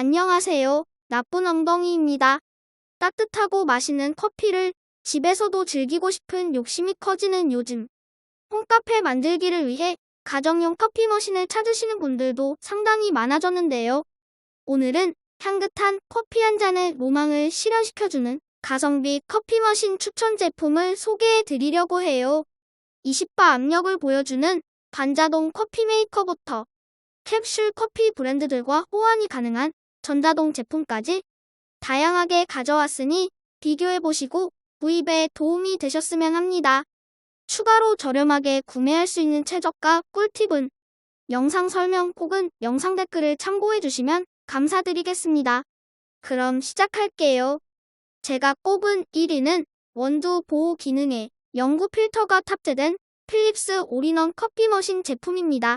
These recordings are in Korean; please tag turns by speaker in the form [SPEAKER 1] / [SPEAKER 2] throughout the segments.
[SPEAKER 1] 안녕하세요. 나쁜 엉덩이입니다. 따뜻하고 맛있는 커피를 집에서도 즐기고 싶은 욕심이 커지는 요즘. 홈카페 만들기를 위해 가정용 커피 머신을 찾으시는 분들도 상당히 많아졌는데요. 오늘은 향긋한 커피 한 잔의 로망을 실현시켜주는 가성비 커피 머신 추천 제품을 소개해 드리려고 해요. 20바 압력을 보여주는 반자동 커피 메이커부터 캡슐 커피 브랜드들과 호환이 가능한 전자동 제품까지 다양하게 가져왔으니 비교해보시고 구입에 도움이 되셨으면 합니다. 추가로 저렴하게 구매할 수 있는 최저가 꿀팁은 영상 설명 혹은 영상 댓글을 참고해주시면 감사드리겠습니다. 그럼 시작할게요. 제가 꼽은 1위는 원두 보호 기능에 영구 필터가 탑재된 필립스 올인원 커피 머신 제품입니다.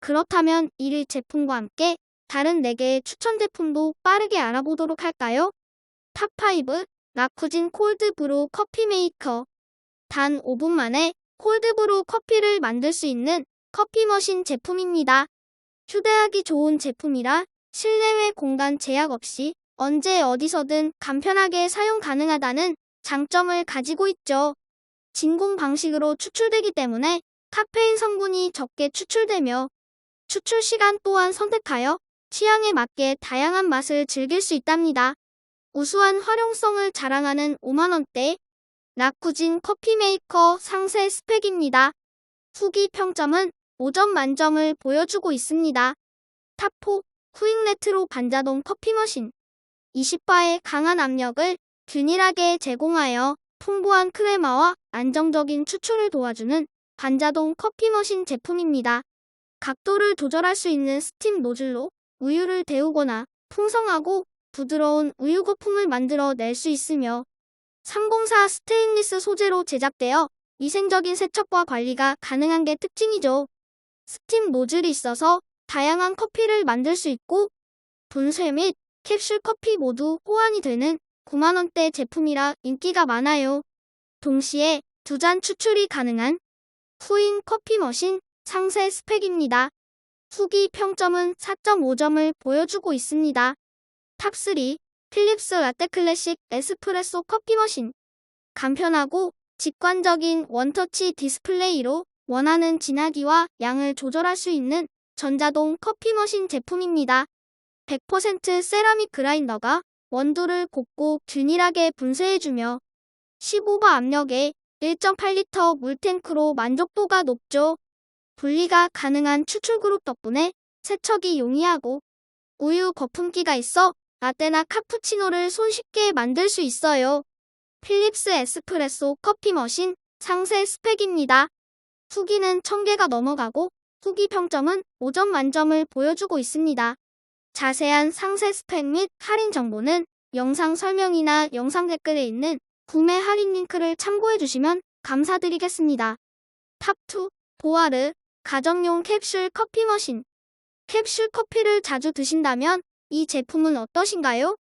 [SPEAKER 1] 그렇다면 1위 제품과 함께 다른 4개의 추천 제품도 빠르게 알아보도록 할까요? 탑5 라쿠진 콜드브루 커피 메이커 단 5분 만에 콜드브루 커피를 만들 수 있는 커피 머신 제품입니다. 휴대하기 좋은 제품이라 실내외 공간 제약 없이 언제 어디서든 간편하게 사용 가능하다는 장점을 가지고 있죠. 진공 방식으로 추출되기 때문에 카페인 성분이 적게 추출되며 추출 시간 또한 선택하여 취향에 맞게 다양한 맛을 즐길 수 있답니다. 우수한 활용성을 자랑하는 5만원대 라쿠진 커피 메이커 상세 스펙입니다. 후기 평점은 5점 만점을 보여주고 있습니다. 탑4 후잉 레트로 반자동 커피 머신 20바의 강한 압력을 균일하게 제공하여 풍부한 크레마와 안정적인 추출을 도와주는 반자동 커피 머신 제품입니다. 각도를 조절할 수 있는 스팀 노즐로 우유를 데우거나 풍성하고 부드러운 우유 거품을 만들어 낼 수 있으며 304 스테인리스 소재로 제작되어 위생적인 세척과 관리가 가능한 게 특징이죠. 스팀 노즐이 있어서 다양한 커피를 만들 수 있고 분쇄 및 캡슐 커피 모두 호환이 되는 9만원대 제품이라 인기가 많아요. 동시에 두 잔 추출이 가능한 후인 커피 머신 상세 스펙입니다. 후기 평점은 4.5점을 보여주고 있습니다. 탑3 필립스 라떼 클래식 에스프레소 커피 머신 간편하고 직관적인 원터치 디스플레이로 원하는 진하기와 양을 조절할 수 있는 전자동 커피 머신 제품입니다. 100% 세라믹 그라인더가 원두를 곱고 균일하게 분쇄해주며 15바 압력에 1.8리터 물탱크로 만족도가 높죠. 분리가 가능한 추출 그룹 덕분에 세척이 용이하고 우유 거품기가 있어 라떼나 카푸치노를 손쉽게 만들 수 있어요. 필립스 에스프레소 커피 머신 상세 스펙입니다. 후기는 1000개가 넘어가고 후기 평점은 5점 만점을 보여주고 있습니다. 자세한 상세 스펙 및 할인 정보는 영상 설명이나 영상 댓글에 있는 구매 할인 링크를 참고해 주시면 감사드리겠습니다. 탑2 보아르 가정용 캡슐 커피 머신 캡슐 커피를 자주 드신다면 이 제품은 어떠신가요?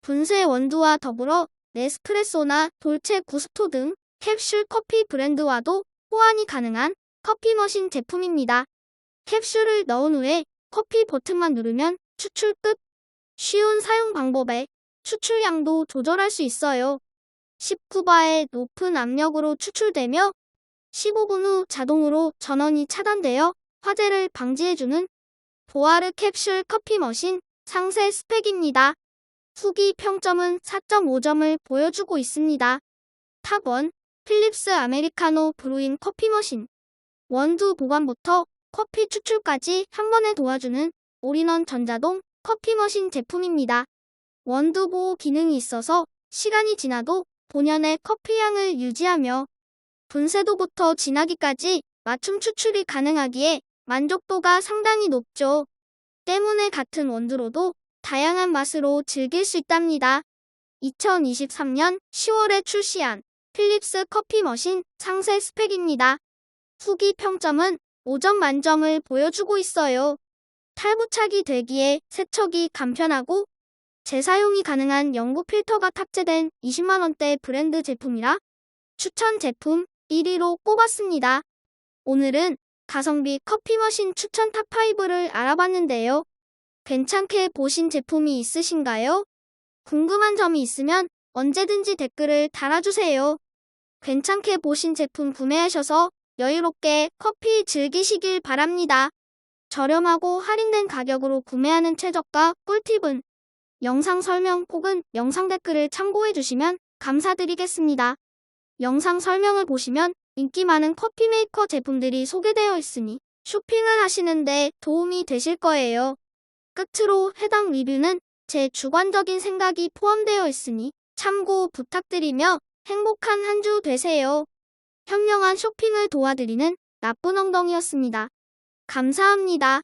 [SPEAKER 1] 분쇄 원두와 더불어 네스프레소나 돌체 구스토 등 캡슐 커피 브랜드와도 호환이 가능한 커피 머신 제품입니다. 캡슐을 넣은 후에 커피 버튼만 누르면 추출 끝. 쉬운 사용 방법에 추출량도 조절할 수 있어요. 19바의 높은 압력으로 추출되며 15분 후 자동으로 전원이 차단되어 화재를 방지해주는 보아르 캡슐 커피 머신 상세 스펙입니다. 후기 평점은 4.5점을 보여주고 있습니다. 탑1 필립스 아메리카노 브루인 커피 머신 원두 보관부터 커피 추출까지 한 번에 도와주는 올인원 전자동 커피 머신 제품입니다. 원두 보호 기능이 있어서 시간이 지나도 본연의 커피 향을 유지하며 분쇄도부터 진하기까지 맞춤 추출이 가능하기에 만족도가 상당히 높죠. 때문에 같은 원두로도 다양한 맛으로 즐길 수 있답니다. 2023년 10월에 출시한 필립스 커피 머신 상세 스펙입니다. 후기 평점은 5점 만점을 보여주고 있어요. 탈부착이 되기에 세척이 간편하고 재사용이 가능한 영구 필터가 탑재된 20만원대 브랜드 제품이라 추천 제품 1위로 꼽았습니다. 오늘은 가성비 커피 머신 추천 탑5를 알아봤는데요. 괜찮게 보신 제품이 있으신가요? 궁금한 점이 있으면 언제든지 댓글을 달아주세요. 괜찮게 보신 제품 구매하셔서 여유롭게 커피 즐기시길 바랍니다. 저렴하고 할인된 가격으로 구매하는 최저가 꿀팁은 영상 설명 혹은 영상 댓글을 참고해 주시면 감사드리겠습니다. 영상 설명을 보시면 인기 많은 커피 메이커 제품들이 소개되어 있으니 쇼핑을 하시는데 도움이 되실 거예요. 끝으로 해당 리뷰는 제 주관적인 생각이 포함되어 있으니 참고 부탁드리며 행복한 한 주 되세요. 현명한 쇼핑을 도와드리는 나쁜 엉덩이였습니다. 감사합니다.